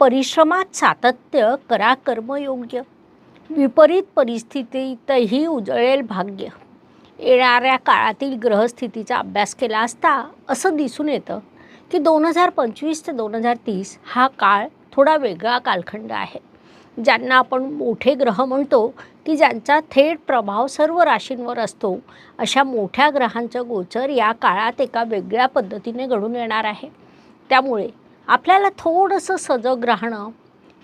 परिश्रमात सातत्य करा कर्मयोग्य. विपरीत परिस्थितीतही उजळेल भाग्य. येणाऱ्या काळातील ग्रहस्थितीचा अभ्यास केला असता असं दिसून येतं की दोन हजार पंचवीस ते दोन हजार तीस हा काळ थोडा वेगळा कालखंड आहे. ज्यांना आपण मोठे ग्रह म्हणतो की ज्यांचा थेट प्रभाव सर्व राशींवर असतो अशा मोठ्या ग्रहांचं गोचर या काळात एका वेगळ्या पद्धतीने घडून येणार आहे. त्यामुळे आपल्याला थोडंसं सजग राहणं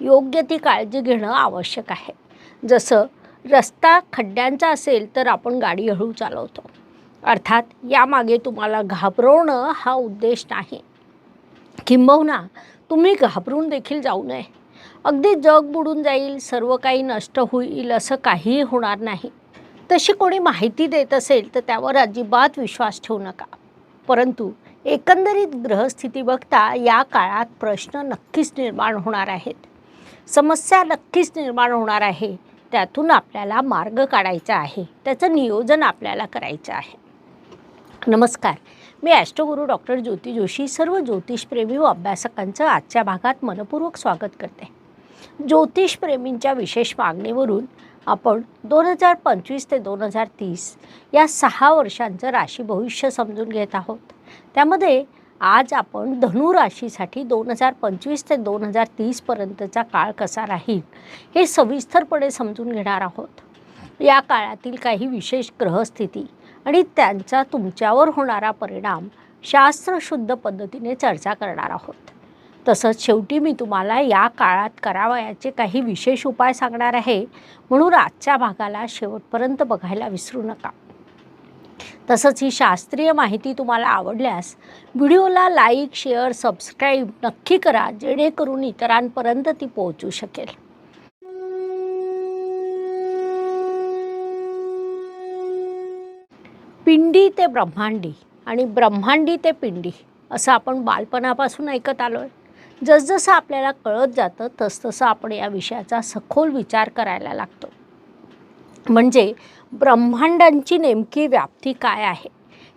योग्य ती काळजी घेणं आवश्यक आहे. जसं रस्ता खड्ड्यांचा असेल तर आपण गाडी हळू चालवतो. अर्थात यामागे तुम्हाला घाबरवणं हा उद्देश नाही. किंबहुना तुम्ही घाबरून देखील जाऊ नये. अगदी जग बुडून जाईल सर्व काही नष्ट होईल असं काहीही होणार नाही. तशी कोणी माहिती देत असेल तर त्यावर अजिबात विश्वास ठेवू नका. परंतु एकंदरीत ग्रहस्थिती बघता या काळात प्रश्न नक्कीच निर्माण होणार आहेत. समस्या नक्कीच निर्माण होणार आहे. त्यातून आपल्याला मार्ग काढायचा आहे. त्याचं नियोजन आपल्याला करायचं आहे. नमस्कार. मी ॲस्ट्रोगुरू डॉक्टर ज्योती जोशी सर्व ज्योतिषप्रेमी व अभ्यासकांचं आजच्या भागात मनपूर्वक स्वागत करते. ज्योतिषप्रेमींच्या विशेष मागणीवरून आपण दोन हजार पंचवीस ते दोन हजार तीस या सहा वर्षांचं राशी भविष्य समजून घेत आहोत. त्यामध्ये आज आपण धनु राशीसाठी दोन हजार पंचवीस ते दोन हजार तीसपर्यंतचा काळ कसा राहील हे सविस्तरपणे समजून घेणार आहोत. या काळातील काही विशेष ग्रहस्थिती आणि त्यांचा तुमच्यावर होणारा परिणाम शास्त्रशुद्ध पद्धतीने चर्चा करणार आहोत. तसंच शेवटी मी तुम्हाला या काळात करावयाचे काही विशेष उपाय सांगणार आहे. म्हणून आजच्या भागाला शेवटपर्यंत बघायला विसरू नका. तसंच ही शास्त्रीय माहिती तुम्हाला आवडल्यास व्हिडिओला लाईक शेअर सबस्क्राईब नक्की करा जेणेकरून इतरांपर्यंत ती पोहोचू शकेल. पिंडी ते ब्रह्मांडी आणि ब्रह्मांडी ते पिंडी असं आपण बालपणापासून ऐकत आलो आहे जसजसं आपल्याला कळत जातं तसतसं आपण या विषयाचा सखोल विचार करायला लागतो. म्हणजे ब्रह्मांडांची नेमकी व्याप्ती काय आहे?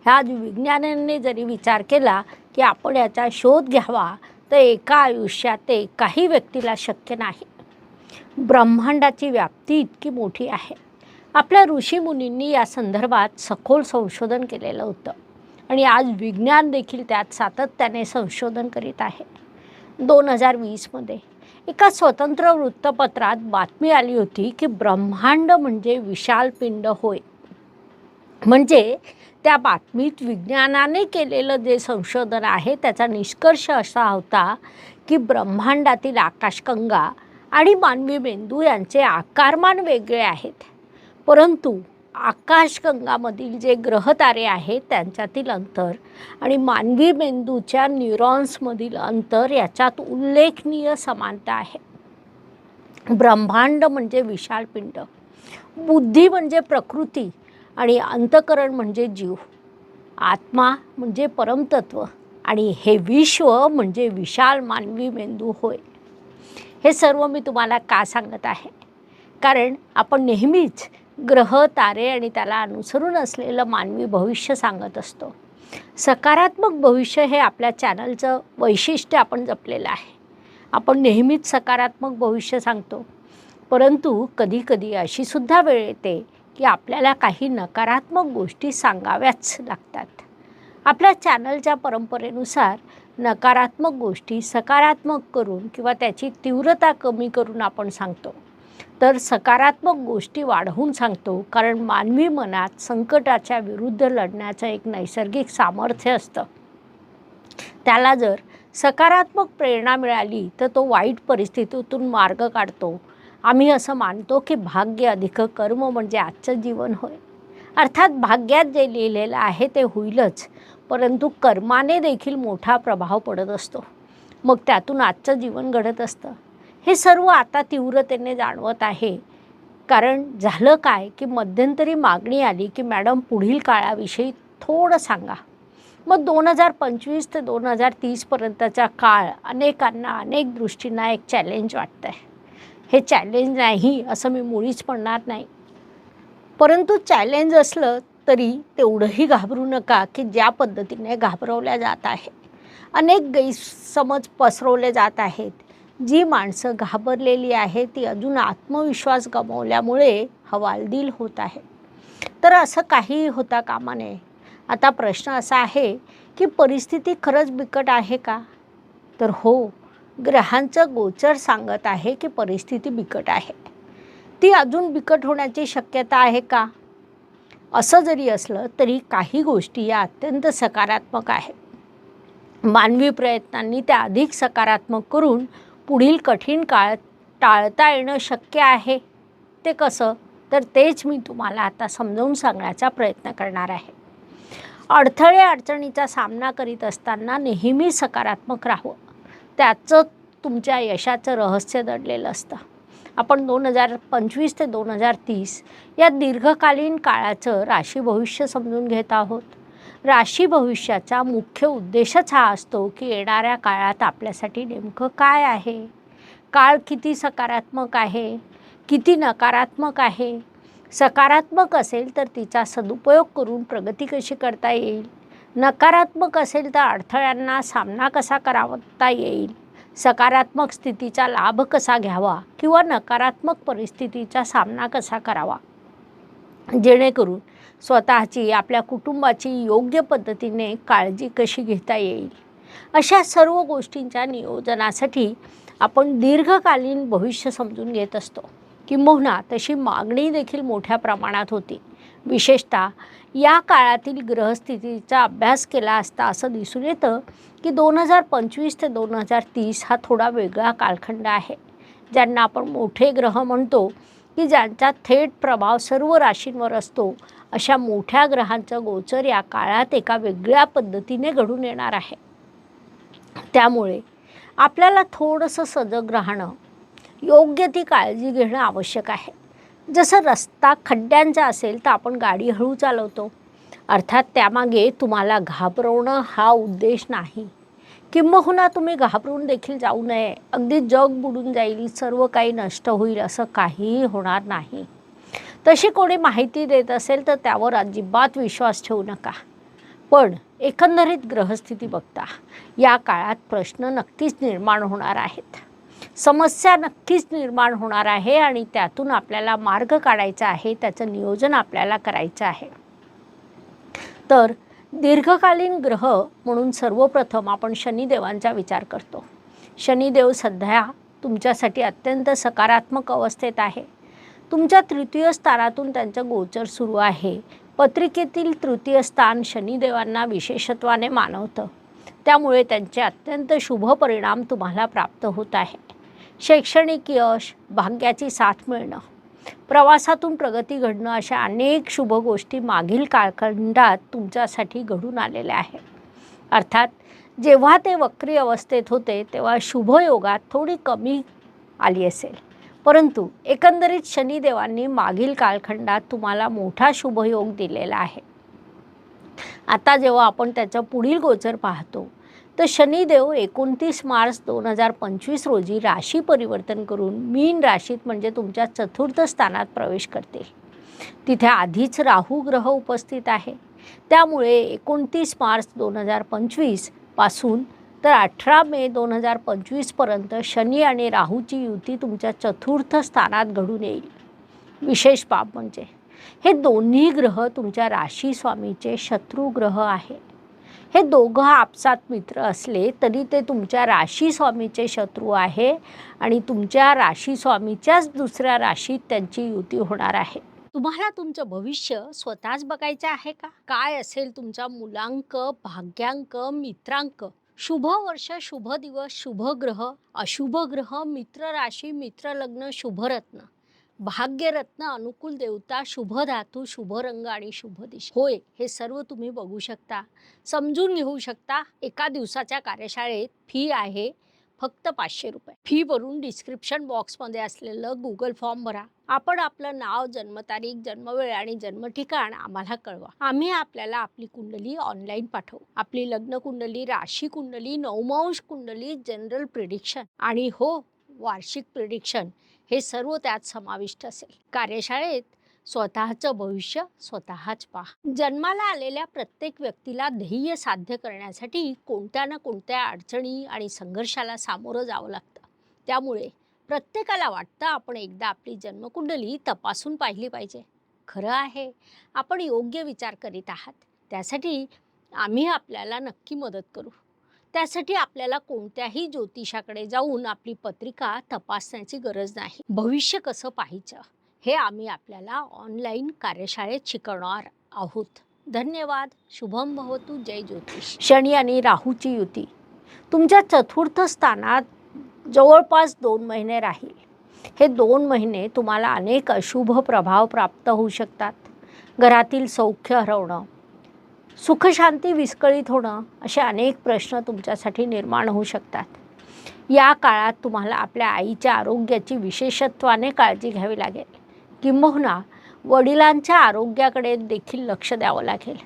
ह्या विज्ञानाने जरी विचार केला की आपण याचा शोध घ्यावा तर एका आयुष्यात ते एकाही व्यक्तीला शक्य नाही. ब्रह्मांडाची व्याप्ती इतकी मोठी आहे. आपल्या ऋषीमुनींनी या संदर्भात सखोल संशोधन केलेलं होतं. आणि आज विज्ञान देखील त्यात सातत्याने संशोधन करीत आहे. दोन हजार वीसमध्ये एका स्वतंत्र वृत्तपत्रात बातमी आली होती की ब्रह्मांड म्हणजे विशाल पिंड होय. म्हणजे त्या बातमीत विज्ञानाने केलेलं जे संशोधन आहे त्याचा निष्कर्ष असा होता की ब्रह्मांडातील आकाशगंगा आणि मानवी मेंदू यांचे आकारमान वेगळे आहेत. परंतु आकाशगंगामधील जे ग्रहतारे आहेत त्यांच्यातील अंतर आणि मानवी मेंदूच्या न्यूरॉन्समधील अंतर याच्यात उल्लेखनीय समानता आहे. ब्रह्मांड म्हणजे विशाल पिंड बुद्धी म्हणजे प्रकृती आणि अंतकरण म्हणजे जीव. आत्मा म्हणजे परमतत्व आणि हे विश्व म्हणजे विशाल मानवी मेंदू होय. हे सर्व मी तुम्हाला का सांगत आहे? कारण आपण नेहमीच ग्रह तारे आणि त्याला अनुसरून असलेलं मानवी भविष्य सांगत असतो. सकारात्मक भविष्य हे आपल्या चॅनलचं वैशिष्ट्य आपण जपलेलं आहे. आपण नेहमीच सकारात्मक भविष्य सांगतो. परंतु कधीकधी अशीसुद्धा वेळ येते की आपल्याला काही नकारात्मक गोष्टी सांगाव्याच लागतात. आपल्या चॅनलच्या परंपरेनुसार नकारात्मक गोष्टी सकारात्मक करून किंवा त्याची तीव्रता कमी करून आपण सांगतो. तर सकारात्मक गोष्टी वाढवून सांगतो कारण मानवी मनात संकटाच्या विरुद्ध लढण्याचं एक नैसर्गिक सामर्थ्य असतं. त्याला जर सकारात्मक प्रेरणा मिळाली तर तो वाईट परिस्थितीतून मार्ग काढतो. आम्ही असं मानतो की भाग्य अधिक कर्म म्हणजे आजचं जीवन होय. अर्थात भाग्यात जे लिहिलेलं आहे ते होईलच परंतु कर्माने देखील मोठा प्रभाव पडत असतो. मग त्यातून आजचं जीवन घडत असतं. हे सर्व आता तीव्रतेने जाणवत आहे. कारण झालं काय की मध्यंतरी मागणी आली की मॅडम पुढील काळाविषयी थोडं सांगा. मग दोन हजार पंचवीस ते दोन हजार तीसपर्यंतचा काळ अनेकांना अनेक दृष्टींना एक चॅलेंज वाटतं आहे हे चॅलेंज नाही असं मी मुळीच म्हणणार नाही. परंतु चॅलेंज असलं तरी तेवढंही घाबरू नका की ज्या पद्धतीने घाबरवल्या जात आहे. अनेक गैरसमज पसरवले जात आहेत. जी माणसं घाबरलेली आहे ती अजून आत्मविश्वास गमावल्यामुळे हवालदिल होत आहे. तर असं काही होता कामा नये. आता प्रश्न असा आहे की परिस्थिती खरंच बिकट आहे का? तर हो ग्रहांचं गोचर सांगत आहे की परिस्थिती बिकट आहे. ती अजून बिकट होण्याची शक्यता आहे का? असं जरी असलं तरी काही गोष्टी या अत्यंत सकारात्मक आहेत. मानवी प्रयत्नांनी त्या अधिक सकारात्मक करून पुढील कठीण काळ टाळता येणं शक्य आहे? ते कसं? तर तेच मी तुम्हाला आता समजावून सांगण्याचा प्रयत्न करणार आहे. अडथळे अडचणीचा सामना करीत असताना नेहमी सकारात्मक राहावं. त्याचं तुमच्या यशाचं रहस्य दडलेलं असतं. आपण दोन हजार पंचवीस ते दोन हजार तीस या दीर्घकालीन काळाचं राशी भविष्य समजून घेत आहोत. राशी भविष्याचा मुख्य उद्देशच हा असतो की येणाऱ्या काळात आपल्यासाठी नेमकं काय आहे? काळ किती सकारात्मक आहे? किती नकारात्मक आहे? सकारात्मक असेल तर तिचा सदुपयोग करून प्रगती कशी करता येईल? नकारात्मक असेल तर अडथळ्यांना सामना कसा करावता येईल? सकारात्मक स्थितीचा लाभ कसा घ्यावा किंवा नकारात्मक परिस्थितीचा सामना कसा करावा? जेणेकरून स्वतःची आपल्या कुटुंबाची योग्य पद्धतीने काळजी कशी घेता येईल? अशा सर्व गोष्टींच्या नियोजनासाठी आपण दीर्घकालीन भविष्य समजून घेत असतो. किंबहुना तशी मागणी देखील मोठ्या प्रमाणात होती. विशेषतः या काळातील ग्रहस्थितीचा अभ्यास केला असता असं दिसून येतं की दोन हजार पंचवीस ते दोन हजार तीस हा थोडा वेगळा कालखंड आहे. ज्यांना आपण मोठे ग्रह म्हणतो की ज्यांचा थेट प्रभाव सर्व राशींवर असतो अशा मोठ्या ग्रहांचं गोचर या काळात एका वेगळ्या पद्धतीने घडून येणार आहे. त्यामुळे आपल्याला थोडंसं सजग राहणं योग्य ती काळजी घेणं आवश्यक आहे. जसं रस्ता खड्ड्यांचा असेल तर आपण गाडी हळू चालवतो. अर्थात त्यामागे तुम्हाला घाबरवणं हा उद्देश नाही. किंबहुना तुम्ही घाबरून देखील जाऊ नये. अगदी जग बुडून जाईल सर्व काही नष्ट होईल असं काहीही होणार नाही. तशी कोणी माहिती देत असेल तर त्यावर अजिबात विश्वास ठेवू नका. पण एकंदरीत ग्रहस्थिती बघता या काळात प्रश्न नक्कीच निर्माण होणार आहेत. समस्या नक्कीच निर्माण होणार आहे आणि त्यातून आपल्याला मार्ग काढायचा आहे त्याचं नियोजन आपल्याला करायचं आहे. तर दीर्घकालीन ग्रह म्हणून सर्वप्रथम आपण शनिदेवांचा विचार करतो. शनिदेव सध्या तुमच्यासाठी अत्यंत सकारात्मक अवस्थेत आहे. तुमच्या तृतीय स्थानातून त्यांचं गोचर सुरू आहे. पत्रिकेतील तृतीय स्थान शनिदेवांना विशेषत्वाने मानवतं. त्यामुळे त्यांचे अत्यंत शुभ परिणाम तुम्हाला प्राप्त होत आहे. शैक्षणिक यश भाग्याची साथ मिळणं. प्रवासातून प्रगती घडणं अशा अनेक शुभ गोष्टी मागील कालखंडात तुमच्यासाठी घडून आलेल्या आहेत. अर्थात जेव्हा ते वक्री अवस्थेत होते तेव्हा शुभयोगात थोडी कमी आली असेल. परंतु एकंदरीत शनिदेवांनी मागील कालखंडात तुम्हाला मोठा शुभयोग दिलेला आहे. आता जेव्हा आपण त्याचं पुढील गोचर पाहतो तर शनिदेव एकोणतीस मार्च दोन हजार पंचवीस रोजी राशी परिवर्तन करून मीन राशीत म्हणजे तुमच्या चतुर्थ स्थानात प्रवेश करते तिथे आधीच राहू ग्रह उपस्थित आहे. त्यामुळे एकोणतीस मार्च दोन हजार पंचवीसपासून तर अठरा मे दोन हजार पंचवीसपर्यंत शनी आणि राहूची युती तुमच्या चतुर्थ स्थानात घडून येईल. विशेष बाब म्हणजे. हे दोन्ही ग्रह तुमच्या राशी स्वामीचे शत्रू ग्रह आहे. हे दोघं आपसात मित्र असले तरी ते तुमच्या राशी स्वामीचे शत्रू आहे आणि तुमच्या राशी स्वामीच्याच दुसऱ्या राशीत त्यांची युती होणार आहे. तुम्हाला तुमचं भविष्य स्वतःच बघायचं आहे का? काय असेल तुमचा मुलांक भाग्यांक मित्रांक? शुभ वर्ष शुभ दिवस शुभ ग्रह अशुभ ग्रह मित्र राशी मित्र लग्न शुभरत्न भाग्यरत्न अनुकूल देवता शुभ धातू शुभ रंग आणि शुभ दिशा. होय हे सर्व तुम्ही बघू शकता. समजून घेऊ शकता एका दिवसाच्या कार्यशाळेत फी आहे फक्त पाचशे रुपये. फी भरून डिस्क्रिप्शन बॉक्समध्ये असलेलं गुगल फॉर्म भरा. आपण आपलं नाव जन्मतारीख जन्मवेळ आणि जन्मठिकाण आम्हाला कळवा. आम्ही आपल्याला आपली कुंडली ऑनलाईन पाठवू. आपली लग्न कुंडली राशी कुंडली नवमांश कुंडली जनरल प्रिडिक्शन आणि हो वार्षिक प्रिडिक्शन हे सर्व त्यात समाविष्ट असेल. कार्यशाळेत स्वतःचं भविष्य स्वतःच पहा. जन्माला आलेल्या प्रत्येक व्यक्तीला ध्येय साध्य करण्यासाठी कोणत्या ना कोणत्या अडचणी आणि संघर्षाला सामोरं जावं लागतं. त्यामुळे प्रत्येकाला वाटतं आपण एकदा आपली जन्मकुंडली तपासून पाहिली पाहिजे. खरं आहे आपण योग्य विचार करीत आहात. त्यासाठी आम्ही आपल्याला नक्की मदत करू. त्यासाठी आपल्याला कोणत्याही ज्योतिषाकडे जाऊन आपली पत्रिका तपासण्याची गरज नाही. भविष्य कसं पाहायचं हे आम्ही आपल्याला ऑनलाईन कार्यशाळेत शिकवणार आहोत. धन्यवाद. शुभम भवतु. जय ज्योतिष. शनी आणि राहूची युती. तुमच्या चतुर्थ स्थानात जवळपास दोन महिने राहील. हे दोन महिने तुम्हाला अनेक अशुभ प्रभाव प्राप्त होऊ शकतात. घरातील सौख्य हरवणं सुखशांती विस्कळीत होणं असे अनेक प्रश्न तुमच्यासाठी निर्माण होऊ शकतात. या काळात तुम्हाला आपल्या आईच्या आरोग्याची विशेषत्वाने काळजी घ्यावी लागेल. किंबहुना वडिलांच्या आरोग्याकडे देखील लक्ष द्यावं लागेल.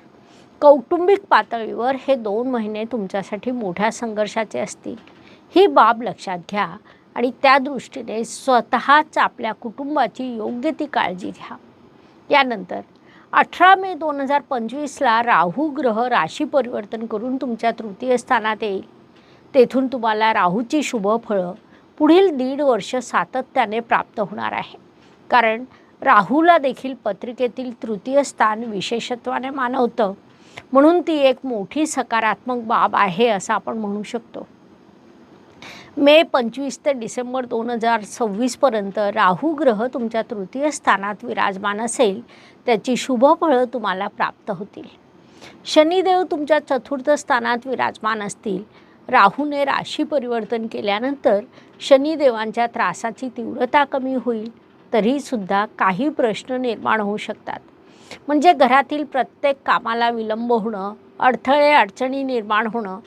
कौटुंबिक पातळीवर हे दोन महिने तुमच्यासाठी मोठ्या संघर्षाचे असतील. ही बाब लक्षात घ्या आणि त्या दृष्टीने स्वतःच आपल्या कुटुंबाची योग्य ती काळजी घ्या. यानंतर अठरा मे दोन हजार पंचवीसला राहू ग्रह राशी परिवर्तन करून तुमच्या तृतीय स्थानात येईल. तेथून तुम्हाला राहूची शुभ फळं पुढील दीड वर्ष सातत्याने प्राप्त होणार आहे. कारण राहूला देखील पत्रिकेतील तृतीय स्थान विशेषत्वाने मानवतं. म्हणून ती एक मोठी सकारात्मक बाब आहे असं आपण म्हणू शकतो. मे पंचवीस ते डिसेंबर दोन हजार सव्वीसपर्यंत राहू ग्रह तुमच्या तृतीय स्थानात विराजमान असेल. त्याची शुभ फळं तुम्हाला प्राप्त होतील. शनिदेव तुमच्या चतुर्थ स्थानात विराजमान असतील. राहूने राशी परिवर्तन केल्यानंतर शनिदेवांच्या त्रासाची तीव्रता कमी होईल. तरीसुद्धा काही प्रश्न निर्माण होऊ शकतात. म्हणजे घरातील प्रत्येक कामाला विलंब होणं अडथळे अडचणी निर्माण होणं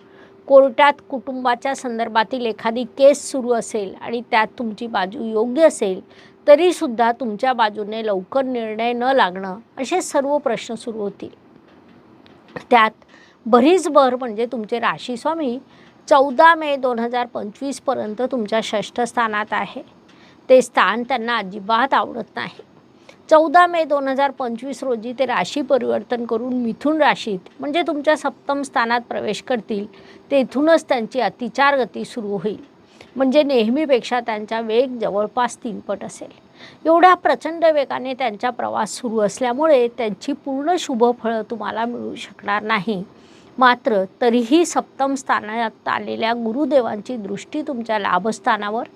कोर्टात कुटुंबाच्या संदर्भातील एखादी केस सुरू असेल आणि त्यात तुमची बाजू योग्य असेल तरीसुद्धा तुमच्या बाजूने लवकर निर्णय न लागणं असे सर्व प्रश्न सुरू होतील. त्यात बरीच भर म्हणजे तुमचे राशीस्वामी चौदा मे दोन हजार पंचवीसपर्यंत तुमच्या षष्ठ स्थानात आहे. ते स्थान त्यांना अजिबात आवडत नाही. चौदा मे दोन हजार पंचवीस रोजी ते राशी परिवर्तन करून मिथुन राशीत म्हणजे तुमच्या सप्तम स्थानात प्रवेश करतील तेथूनच त्यांची अतिचार गती सुरू होईल. म्हणजे नेहमीपेक्षा त्यांचा वेग जवळपास तीनपट असेल. एवढ्या प्रचंड वेगाने त्यांचा प्रवास सुरू असल्यामुळे त्यांची पूर्ण शुभ फळं तुम्हाला मिळू शकणार नाही. मात्र तरीही सप्तम स्थानात आलेल्या गुरुदेवांची दृष्टी तुमच्या लाभस्थानावर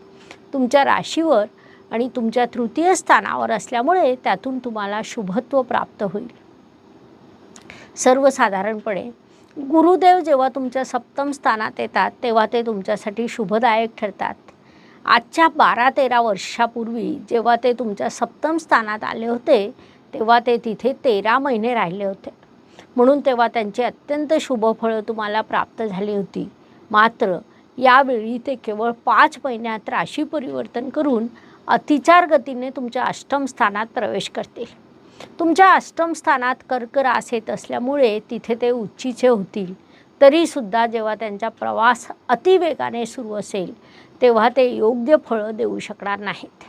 तुमच्या राशीवर आणि तुमच्या तृतीय स्थानावर असल्यामुळे त्यातून तुम्हाला शुभत्व प्राप्त होईल. सर्वसाधारणपणे गुरुदेव जेव्हा तुमच्या सप्तम स्थानात येतात तेव्हा ते तुमच्यासाठी शुभदायक ठरतात. आजच्या बारा तेरा वर्षापूर्वी जेव्हा ते तुमच्या सप्तम स्थानात आले होते तेव्हा ते तिथे तेरा महिने राहिले होते. म्हणून तेव्हा त्यांची अत्यंत शुभ फळं तुम्हाला प्राप्त झाली होती. मात्र यावेळी ते केवळ पाच महिन्यात राशी परिवर्तन करून अतिचार गतीने तुमच्या अष्टम स्थानात प्रवेश करतील. तुमच्या अष्टम स्थानात कर्क रास येत असल्यामुळे तिथे ते उच्चीचे होतील. तरीसुद्धा जेव्हा त्यांचा प्रवास अतिवेगाने सुरू असेल तेव्हा ते योग्य फळं देऊ शकणार नाहीत.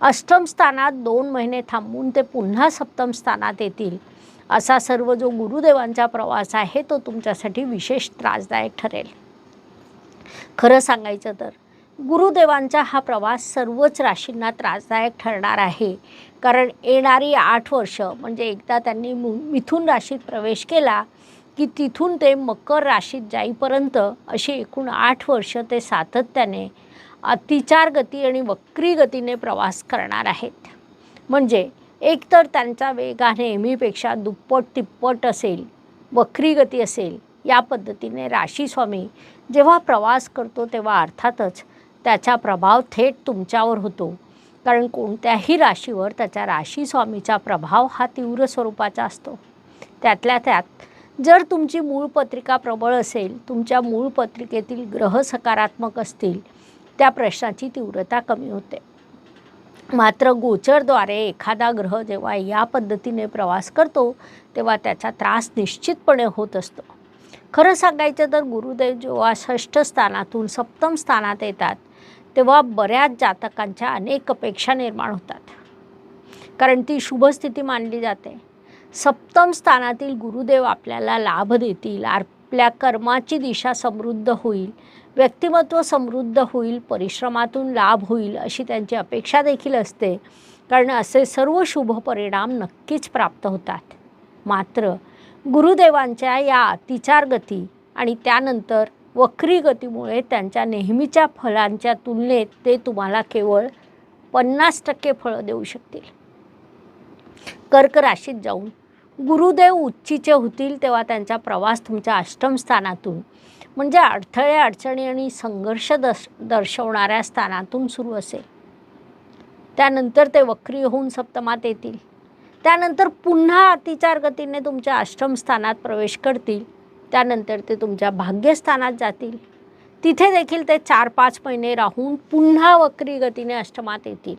अष्टम स्थानात दोन महिने थांबून ते पुन्हा सप्तम स्थानात येतील. असा सर्व जो गुरुदेवांचा प्रवास आहे तो तुमच्यासाठी विशेष त्रासदायक ठरेल. खरं सांगायचं तर गुरुदेवांचा हा प्रवास सर्वच राशींना त्रासदायक ठरणार आहे. कारण येणारी आठ वर्ष म्हणजे एकदा त्यांनी मु मिथून राशीत प्रवेश केला की तिथून ते मकर राशीत जाईपर्यंत अशी एकूण आठ वर्ष ते सातत्याने अतिचार गती आणि वक्री गतीने प्रवास करणार आहेत. म्हणजे एकतर त्यांचा वेग हा नेहमीपेक्षा दुप्पट तिप्पट असेल वक्री गती असेल या पद्धतीने राशीस्वामी जेव्हा प्रवास करतो तेव्हा अर्थातच त्याचा प्रभाव थेट तुमच्यावर होतो. कारण कोणत्याही राशीवर त्याच्या राशी स्वामीचा प्रभाव हा तीव्र स्वरूपाचा असतो. त्यातल्या त्यात जर तुमची मूळ पत्रिका प्रबळ असेल तुमच्या मूळ पत्रिकेतील ग्रह सकारात्मक असतील त्या प्रश्नाची तीव्रता कमी होते. मात्र गोचरद्वारे एखादा ग्रह जेव्हा या पद्धतीने प्रवास करतो तेव्हा त्याचा त्रास निश्चितपणे होत असतो. खरं सांगायचं तर गुरुदेव जेव्हा षष्ठ स्थानातून सप्तम स्थानात येतात तेव्हा बऱ्याच जातकांच्या अनेक अपेक्षा निर्माण होतात. कारण ती शुभस्थिती मानली जाते. सप्तम स्थानातील गुरुदेव आपल्याला लाभ देतील आपल्या कर्माची दिशा समृद्ध होईल व्यक्तिमत्व समृद्ध होईल परिश्रमातून लाभ होईल अशी त्यांची अपेक्षा देखील असते. कारण असे सर्व शुभ परिणाम नक्कीच प्राप्त होतात. मात्र गुरुदेवांच्या या अतिचार गती आणि त्यानंतर वक्री गतीमुळे त्यांच्या नेहमीच्या फळांच्या तुलनेत ते तुम्हाला केवळ पन्नास टक्के फळं देऊ शकतील. कर्क राशीत जाऊन गुरुदेव उच्चीचे होतील तेव्हा त्यांचा प्रवास तुमच्या अष्टम स्थानातून म्हणजे अडथळे अडचणी आणि संघर्ष दर्श दर्शवणाऱ्या स्थानातून सुरू असेल. त्यानंतर ते वक्री होऊन सप्तमात येतील. त्यानंतर पुन्हा अतिचार गतीने तुमच्या अष्टम स्थानात प्रवेश करतील. त्यानंतर ते तुमच्या भाग्यस्थानात जातील. तिथे देखील ते चार पाच महिने राहून पुन्हा वक्री गतीने अष्टमात येतील.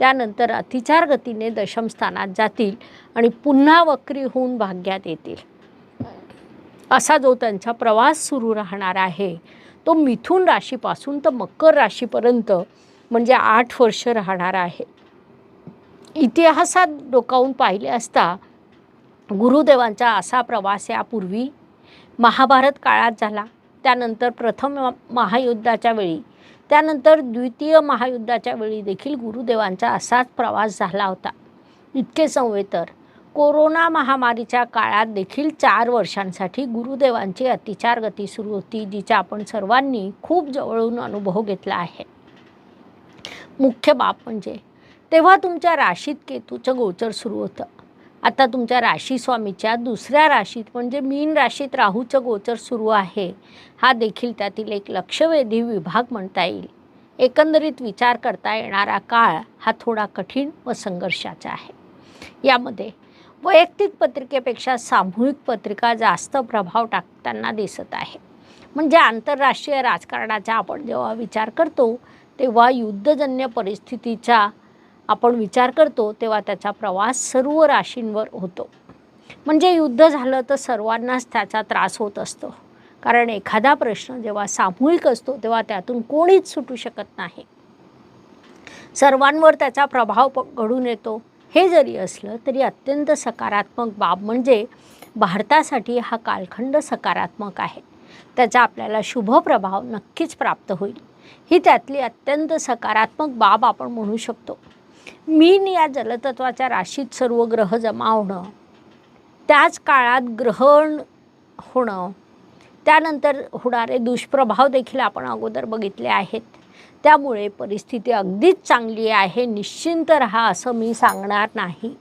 त्यानंतर अतिचार गतीने दशमस्थानात जातील आणि पुन्हा वक्री होऊन भाग्यात येतील. असा जो त्यांचा प्रवास सुरू राहणार आहे तो मिथुन राशीपासून तर मकर राशीपर्यंत म्हणजे आठ वर्ष राहणार आहे. इतिहासात डोकावून पाहिले असता गुरुदेवांचा असा प्रवास यापूर्वी महाभारत काळात झाला. त्यानंतर प्रथम महायुद्धाच्या वेळी त्यानंतर द्वितीय महायुद्धाच्या वेळी देखील गुरुदेवांचा असाच प्रवास झाला होता. इतके संवे तर कोरोना महामारीच्या काळात देखील चार वर्षांसाठी गुरुदेवांची अतिचार गती सुरू होती जिचा आपण सर्वांनी खूप जवळून अनुभव घेतला आहे. मुख्य बाब म्हणजे तेव्हा तुमच्या राशीत केतूचं गोचर सुरू होतं. आता तुमच्या राशी स्वामीच्या दुसऱ्या राशीत म्हणजे मीन राशीत राहूचं गोचर सुरू आहे. हा देखील त्यातील एक लक्षवेधी विभाग म्हणता येईल. एकंदरीत विचार करता येणारा काळ हा थोडा कठीण व संघर्षाचा आहे. यामध्ये वैयक्तिक पत्रिकेपेक्षा सामूहिक पत्रिका जास्त प्रभाव टाकताना दिसत आहे. म्हणजे आंतरराष्ट्रीय राजकारणाचा आपण जेव्हा विचार करतो तेव्हा युद्धजन्य परिस्थितीचा आपण विचार करतो तेव्हा त्याचा प्रवास सर्व राशींवर होतो. म्हणजे युद्ध झालं तर सर्वांनाच त्याचा त्रास होत असतो. कारण एखादा प्रश्न जेव्हा सामूहिक असतो तेव्हा त्यातून कोणीच सुटू शकत नाही. सर्वांवर त्याचा प्रभाव प घडून येतो. हे जरी असलं तरी अत्यंत सकारात्मक बाब म्हणजे भारतासाठी हा कालखंड सकारात्मक आहे. त्याचा आपल्याला शुभ प्रभाव नक्कीच प्राप्त होईल. ही त्यातली अत्यंत सकारात्मक बाब आपण म्हणू शकतो. मीन या जलतत्वाच्या राशीत सर्व ग्रह जमा होणं त्याच काळात ग्रहण होणं त्यानंतर होणारे दुष्प्रभाव देखील आपण अगोदर बघितले आहेत. त्यामुळे परिस्थिती अगदीच चांगली आहे निश्चिंत राहा असं मी सांगणार नाही.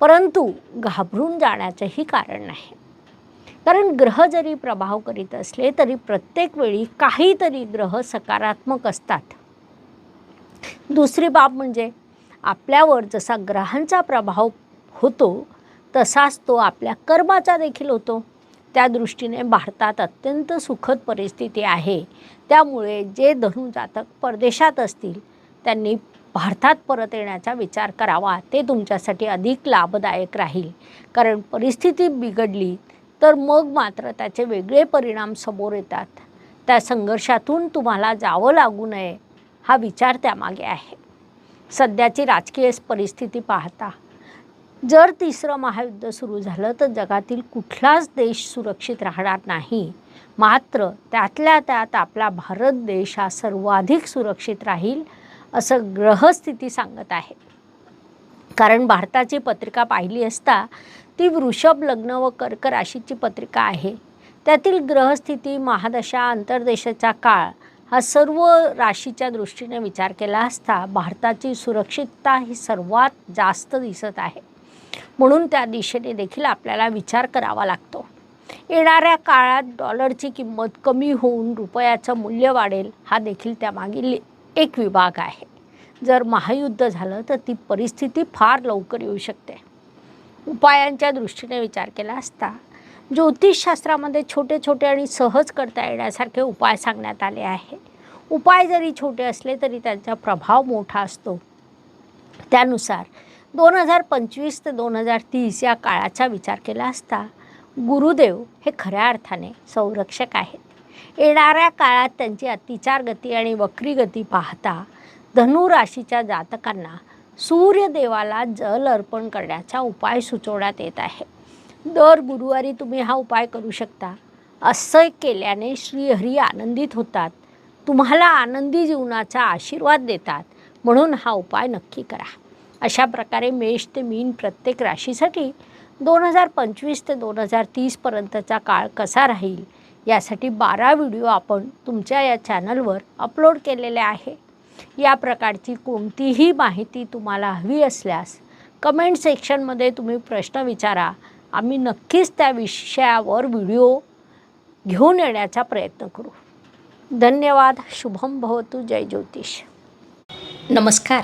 परंतु घाबरून जाण्याचंही कारण नाही. कारण ग्रह जरी प्रभाव करीत असले तरी प्रत्येक वेळी काहीतरी ग्रह सकारात्मक असतात. दुसरी बाब म्हणजे आपल्यावर जसा ग्रहांचा प्रभाव होतो तसाच तो आपल्या कर्माचा देखील होतो. त्या दृष्टीने भारतात अत्यंत सुखद परिस्थिती आहे. त्यामुळे जे धनु जातक परदेशात असतील त्यांनी भारतात परत येण्याचा विचार करावा. ते तुमच्यासाठी अधिक लाभदायक राहील. कारण परिस्थिती बिघडली तर मग मात्र त्याचे वेगळे परिणाम समोर येतात. त्या संघर्षातून तुम्हाला जावं लागू नये हा विचार त्यामागे आहे. सध्याची राजकीय परिस्थिती पाहता जर तिसरं महायुद्ध सुरू झालं तर जगातील कुठलाच देश सुरक्षित राहणार नाही. मात्र त्यातल्या त्यात आपला भारत देश हा सर्वाधिक सुरक्षित राहील असं ग्रहस्थिती सांगत आहे. कारण भारताची पत्रिका पाहिली असता ती वृषभ लग्न व कर्क राशीची पत्रिका आहे. त्यातील ग्रहस्थिती महादशा अंतर्देशाचा काळ हा सर्व राशीच्या दृष्टीने विचार केला असता भारताची सुरक्षितता ही सर्वात जास्त दिसत आहे. म्हणून त्या दिशेने देखील आपल्याला विचार करावा लागतो. येणाऱ्या काळात डॉलरची किंमत कमी होऊन रुपयाचं मूल्य वाढेल हा देखील त्यामागील एक विभाग आहे. जर महायुद्ध झालं तर ती परिस्थिती फार लवकर येऊ शकते. उपायांच्या दृष्टीने विचार केला असता ज्योतिषशास्त्रामध्ये छोटे छोटे आणि सहज करता येण्यासारखे उपाय सांगण्यात आले आहे उपाय जरी छोटे असले तरी त्यांचा प्रभाव मोठा असतो. त्यानुसार दोन हजार पंचवीस ते दोन हजार तीस या काळाचा विचार केला असता गुरुदेव हे खऱ्या अर्थाने संरक्षक आहेत. येणाऱ्या काळात त्यांची अतिचार गती आणि वक्री गती पाहता धनु राशीच्या जातकांना सूर्यदेवाला जल अर्पण करण्याचा उपाय सुचवण्यात येत आहे. दर गुरुवारी तुम्ही हा उपाय करू शकता. असं केल्याने श्रीहरी आनंदित होतात. तुम्हाला आनंदी जीवनाचा आशीर्वाद देतात. म्हणून हा उपाय नक्की करा. अशा प्रकारे मेष ते मीन प्रत्येक राशीसाठी दोन हजार पंचवीस ते दोन हजार तीसपर्यंतचा काळ कसा राहील यासाठी बारा व्हिडिओ आपण तुमच्या या चॅनलवर अपलोड केलेले आहे. या प्रकारची कोणतीही माहिती तुम्हाला हवी असल्यास कमेंट सेक्शनमध्ये तुम्ही प्रश्न विचारा. आम्ही नक्कीच त्या विषयावर व्हिडिओ घेऊन येण्याचा प्रयत्न करू. धन्यवाद. शुभम भवतु. जय ज्योतिष. नमस्कार.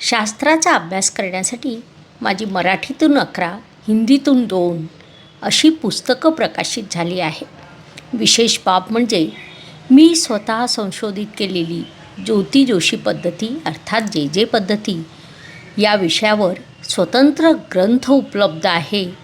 शास्त्राचा अभ्यास करण्यासाठी माझी मराठीतून अकरा हिंदीतून दोन अशी पुस्तकं प्रकाशित झाली आहे विशेष बाब म्हणजे मी स्वतः संशोधित केलेली ज्योती जोशी पद्धती अर्थात जे जे पद्धती या विषयावर स्वतंत्र ग्रंथ उपलब्ध आहे